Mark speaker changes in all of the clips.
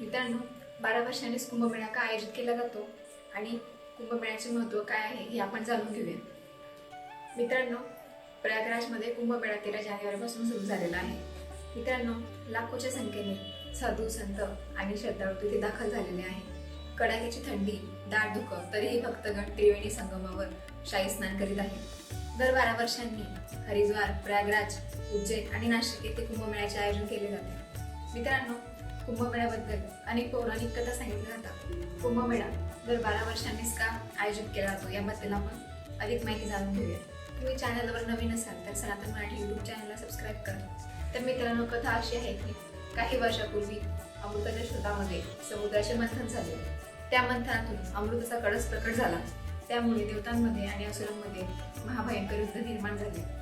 Speaker 1: मित्रांनो बारा वर्षांनीच कुंभमेळा का आयोजित केला जातो आणि कुंभमेळ्याचे महत्त्व काय आहे हे आपण जाणून घेऊया. मित्रांनो प्रयागराजमध्ये कुंभमेळा तेरा जानेवारीपासून सुरू झालेला आहे. मित्रांनो लाखोच्या संख्येने साधू संत आणि श्रद्धाळू तिथे दाखल झालेले आहे. कडाक्याची थंडी दाट धुकं तरीही भक्तगण त्रिवेणी संगमावर शाही स्नान करीत आहे दर बारा वर्षांनी हरिद्वार प्रयागराज उज्जैन आणि नाशिक येथे कुंभमेळ्याचे आयोजन केले जाते. मित्रांनो कुंभमेळ्याबद्दल अनेक पौराणिक कथा सांगितल्या जातात. कुंभमेळा दर बारा वर्षांनीच का आयोजित केला जातो? याबद्दल आपण अधिक माहिती जाणून घेऊया. तुम्ही चॅनलवर नवीन असाल तर सनातन मराठी युट्यूब चॅनलला सबस्क्राईब करा. तर मित्रांनो कथा अशी आहे की काही वर्षापूर्वी अमृताच्या शोधामध्ये समुद्राचे मंथन झाले. त्या मंथनातून अमृताचा कडस प्रकट झाला. त्यामुळे देवतांमध्ये आणि असुरांमध्ये महाभयंकर युद्ध निर्माण झाले.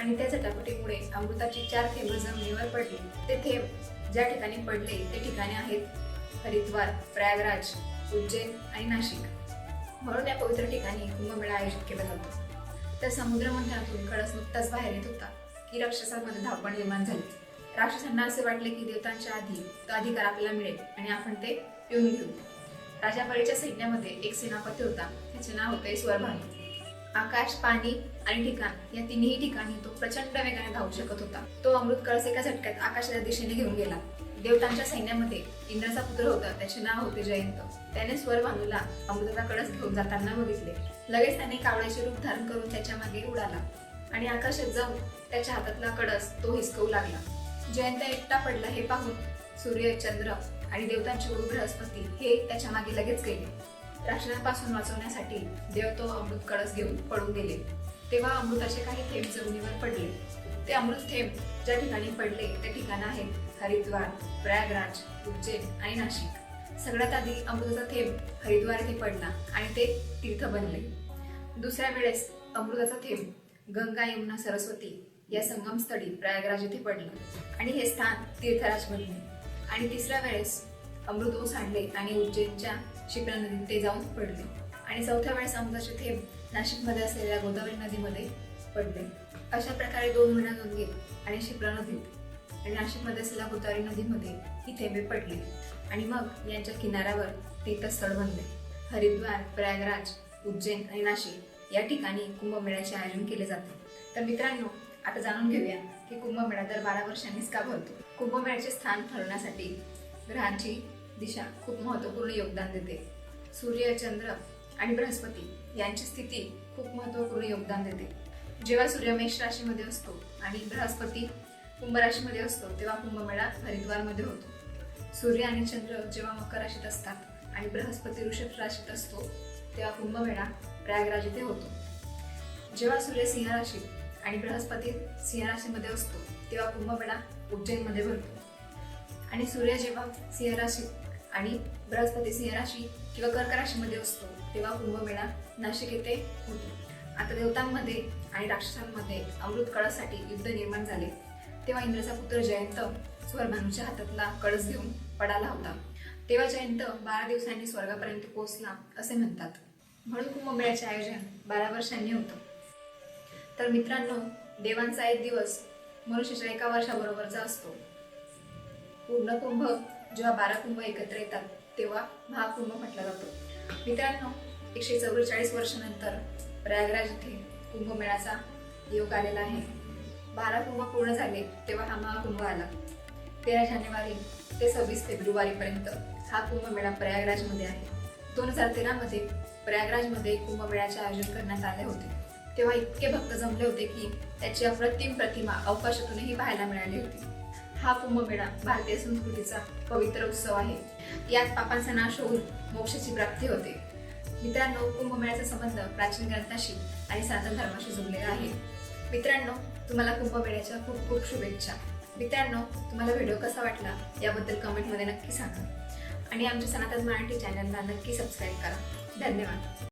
Speaker 1: आणि त्या झटापटीमुळे अमृताची चार थेंब जमिनीवर पडली. ते थेंब ज्या ठिकाणी पडले ते ठिकाणे आहेत हरिद्वार प्रयागराज उज्जैन आणि नाशिक. म्हणून या पवित्र ठिकाणी कुंभमेळा आयोजित केला जातो. त्या समुद्र मंथनातून कळस नुकताच बाहेर येत होता की राक्षसांमध्ये धावपण निर्माण झाली. राक्षसांना असे वाटले की देवतांच्या आधी तो अधिकार आपल्याला मिळेल आणि आपण ते पिऊन घेऊ. राजा बळीच्या सैन्यामध्ये एक सेनापती होता. त्याचे नाव होते स्वरभानू आकाश पाणी आणि ठिकाण या तिन्ही ठिकाणी तो प्रचंड वेगाने धावू शकत होता. तो अमृत कळस एका झटक्यात आकाशाच्या दिशेने घेऊन गेला. देवतांच्या सैन्यामध्ये इंद्राचा पुत्र होता. त्याचे नाव होते जयंत. त्याने स्वर बांधूला अमृताचा कळस घेऊन जाताना बघितले. लगेच त्याने कावळ्याचे रूप धारण करून त्याच्यामागे उडाला आणि आकाशात जाऊन त्याच्या हातातला कळस तो हिसकवू लागला. जयंत एकटा पडला हे पाहून सूर्य चंद्र आणि देवतांचे गुरु बृहस्पती हे त्याच्यामागे लगेच गेले. राक्षसांपासून वाचवण्यासाठी देव तो अमृत कळस घेऊन पळून गेले. तेव्हा अमृताचे काही थेंब जमिनीवर पडले. ते अमृत थेंब ज्या ठिकाणी पडले ते ठिकाण आहेत हरिद्वार प्रयागराज उज्जैन आणि नाशिक. सगळ्यात आधी अमृताचा थेंब हरिद्वार येथे पडला आणि ते तीर्थ बनले. दुसऱ्या वेळेस अमृताचा थेंब गंगा यमुना सरस्वती या संगमस्थळी प्रयागराज येथे पडलं आणि हे स्थान तीर्थराज बनले. आणि तिसऱ्या वेळेस अमृत ओसाडले आणि उज्जैनच्या शिप्रा नदीत ते जाऊन पडले. आणि चौथ्या वेळेस अमृताचे थेंब नाशिकमध्ये असलेल्या गोदावरी नदीमध्ये पडले. अशा प्रकारे दोन महिना गंगेत आणि शिप्रा नदीत आणि नाशिकमध्ये असलेल्या गोदावरी नदीमध्ये ही थेंबे पडली. आणि मग यांच्या किनाऱ्यावर तीर्थस्थळ बनले. हरिद्वार प्रयागराज उज्जैन आणि नाशिक या ठिकाणी कुंभमेळ्याचे आयोजन केले जाते. तर मित्रांनो आता जाणून घेऊया की कुंभमेळा दर बारा वर्षांनीच का भरतो? कुंभमेळ्याचे स्थान ठरवण्यासाठी ग्रहांची दिशा खूप महत्त्वपूर्ण योगदान देते. सूर्य चंद्र आणि बृहस्पती यांची स्थिती खूप महत्त्वपूर्ण योगदान देते. जेव्हा सूर्य मेष राशीमध्ये असतो आणि बृहस्पती कुंभ राशीमध्ये असतो तेव्हा कुंभमेळा हरिद्वारमध्ये होतो. सूर्य आणि चंद्र जेव्हा मकर राशीत असतात आणि बृहस्पती वृषभ राशीत असतो तेव्हा कुंभमेळा प्रयागराज येथे होतो. जेव्हा सूर्य सिंह राशीत आणि बृहस्पती सिंह राशीमध्ये असतो तेव्हा कुंभमेळा उज्जैनमध्ये भरतो. आणि सूर्य जेव्हा सिंह राशीत आणि बृहस्पती सिंह राशी किंवा कर्क राशीमध्ये असतो तेव्हा कुंभमेळा नाशिक येथे होतो. आता देवतांमध्ये आणि राक्षसांमध्ये अमृत कळसासाठी युद्ध निर्माण झाले. तेव्हा इंद्राचा पुत्र जयंत स्वरभानूच्या हातातला कळस घेऊन पडाला होता. तेव्हा जयंत बारा दिवसांनी स्वर्गापर्यंत पोहोचला असे म्हणतात. म्हणून कुंभमेळ्याचे आयोजन बारा वर्षांनी होतं. तर मित्रांनो देवांचा एक दिवस मनुष्याच्या एका वर्षाबरोबरचा असतो. पूर्ण कुंभ जेव्हा बारा कुंभ एकत्र येतात तेव्हा महाकुंभ म्हटला जातो. मित्रांनो एकशे चौवेचाळीस वर्षानंतर प्रयागराज येथे कुंभमेळाचा योग आलेला आहे. बारा कुंभ पूर्ण झाले तेव्हा हा महाकुंभ आला. तेरा जानेवारी ते सव्वीस फेब्रुवारीपर्यंत हा कुंभमेळा प्रयागराजमध्ये आहे. दोन हजार तेरामध्ये प्रयागराजमध्ये कुंभमेळ्याचे आयोजन करण्यात आले होते. तेव्हा इतके भक्त जमले होते की त्याची अप्रतिम प्रतिमा अवकाशातूनही पाहायला मिळाली होती. हा कुंभमेळा भारतीय संस्कृतीचा पवित्र उत्सव आहे. यात पापांचा नाश होऊन मोक्षाची प्राप्ती होते. मित्रांनो कुंभमेळ्याचा संबंध प्राचीन ग्रंथाशी आणि सनातन धर्माशी जोडलेला आहे. मित्रांनो तुम्हाला कुंभमेळ्याच्या खूप खूप शुभेच्छा. मित्रांनो तुम्हाला व्हिडिओ कसा वाटला याबद्दल कमेंटमध्ये नक्की सांगा. आणि आमच्या सनातन मराठी चॅनलला नक्की सबस्क्राईब करा. धन्यवाद.